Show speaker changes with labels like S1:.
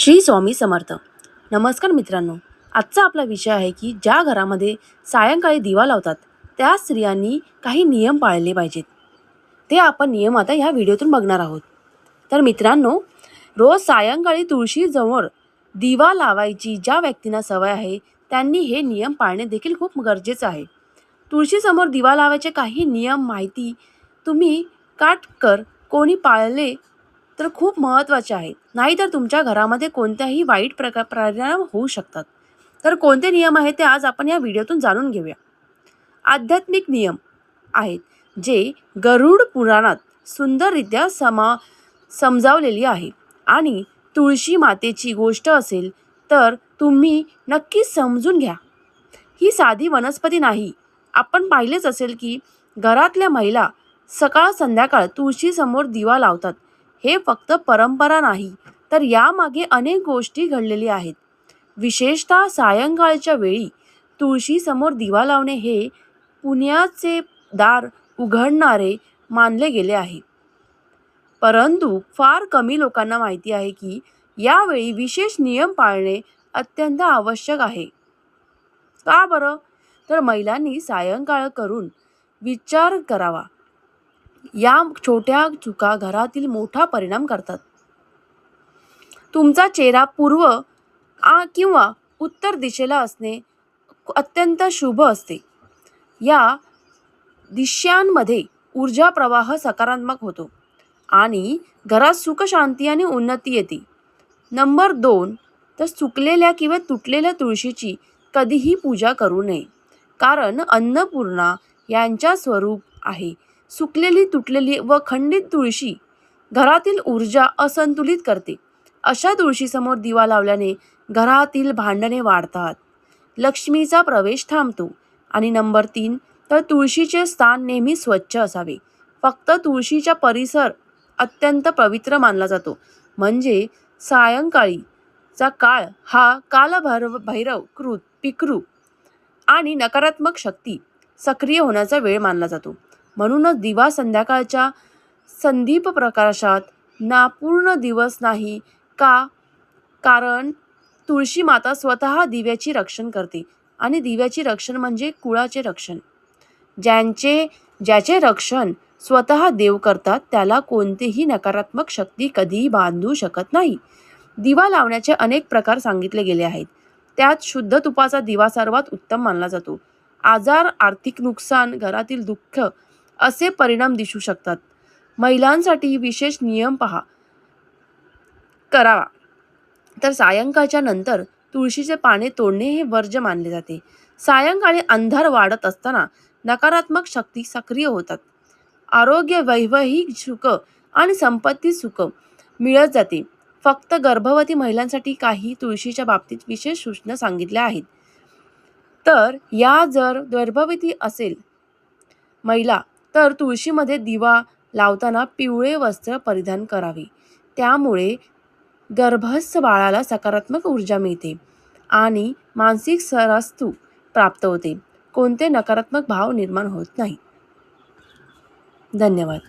S1: श्री स्वामी समर्थ. नमस्कार मित्रांनो. आजचा आपला विषय आहे की ज्या घरामध्ये सायंकाळी दिवा लावतात त्या स्त्रियांनी काही नियम पाळले पाहिजेत. ते आपण नियम आता ह्या व्हिडिओतून बघणार आहोत. तर मित्रांनो रोज सायंकाळी तुळशीजवळ दिवा लावायची ज्या व्यक्तींना सवय आहे त्यांनी हे नियम पाळणे देखील खूप गरजेचं आहे. तुळशीसमोर दिवा लावायचे काही नियम माहिती तुम्ही काटकर कोणी पाळले तर खूप महत्त्वाचे आहेत. नाहीतर तुमच्या घरामध्ये कोणत्याही वाईट प्रकार परिणाम होऊ शकतात. तर कोणते नियम आहेत ते आज आपण या व्हिडिओतून जाणून घेऊया. आध्यात्मिक नियम आहेत जे गरुड पुराणात सुंदररित्या समा समजावलेली आहे. आणि तुळशी मातेची गोष्ट असेल तर तुम्ही नक्कीच समजून घ्या. ही साधी वनस्पती नाही. आपण पाहिलेच असेल की घरातल्या महिला सकाळ संध्याकाळ तुळशीसमोर दिवा लावतात. हे फक्त परंपरा नाही तर यामागे अनेक गोष्टी घडलेली आहेत. विशेषतः सायंकाळच्या वेळी तुळशीसमोर दिवा लावणे हे पुण्याचे दार उघडणारे मानले गेले आहे. परंतु फार कमी लोकांना माहिती आहे की यावेळी विशेष नियम पाळणे अत्यंत आवश्यक आहे. का बरं? तर महिलांनी सायंकाळ करून विचार करावा. या छोट्या चुका घरातील मोठा परिणाम करतात. तुमचा चेहरा पूर्व आ किंवा उत्तर दिशेला असणे अत्यंत शुभ असते. या दिशांमध्ये ऊर्जा प्रवाह सकारात्मक होतो आणि घरात सुखशांती आणि उन्नती येते. नंबर दोन तर सुकलेल्या किंवा तुटलेल्या तुळशीची कधीही पूजा करू नये. कारण अन्नपूर्णा यांच्या स्वरूप आहे. सुकलेली तुटलेली व खंडित तुळशी घरातील ऊर्जा असंतुलित करते. अशा तुळशीसमोर दिवा लावल्याने घरातील भांडणे वाढतात. लक्ष्मीचा प्रवेश थांबतो. आणि नंबर तीन तर तुळशीचे स्थान नेहमी स्वच्छ असावे. फक्त तुळशीचा परिसर अत्यंत पवित्र मानला जातो. म्हणजे सायंकाळीचा काळ हा कालभैरव भैरव कृत पिकरू आणि नकारात्मक शक्ती सक्रिय होण्याचा वेळ मानला जातो. म्हणूनच दिवा संध्याकाळच्या संदीप प्रकाशात ना पूर्ण दिवस नाही का? कारण तुळशी माता स्वतः दिव्याची रक्षण करते आणि दिव्याची रक्षण म्हणजे कुळाचे रक्षण. ज्यांचे ज्याचे रक्षण स्वतः देव करतात त्याला कोणतेही नकारात्मक शक्ती कधीही बांधू शकत नाही. दिवा लावण्याचे अनेक प्रकार सांगितले गेले आहेत. त्यात शुद्ध तुपाचा दिवा सर्वात उत्तम मानला जातो. आजार आर्थिक नुकसान घरातील दुःख असे परिणाम दिसू शकतात. महिलांसाठी विशेष नियम पहा. करावा. तर सायंकाळच्या नंतर तुळशीचे पाने तोडणे हे वर्ज्य मानले जाते. सायंकाळी अंधार वाढत असताना नकारात्मक शक्ती सक्रिय होतात. आरोग्य वैवाहिक सुख आणि संपत्ती सुख मिळत जाते. फक्त गर्भवती महिलांसाठी काही तुळशीच्या बाबतीत विशेष सूचना सांगितल्या आहेत. तर या जर गर्भवती असेल महिला तर तुळशीमध्ये दिवा लावताना पिवळे वस्त्र परिधान करावे. त्यामुळे गर्भस्थ बाळाला सकारात्मक ऊर्जा मिळते आणि मानसिक स्वास्थ्य प्राप्त होते. कोणते नकारात्मक भाव निर्माण होत नाही धन्यवाद.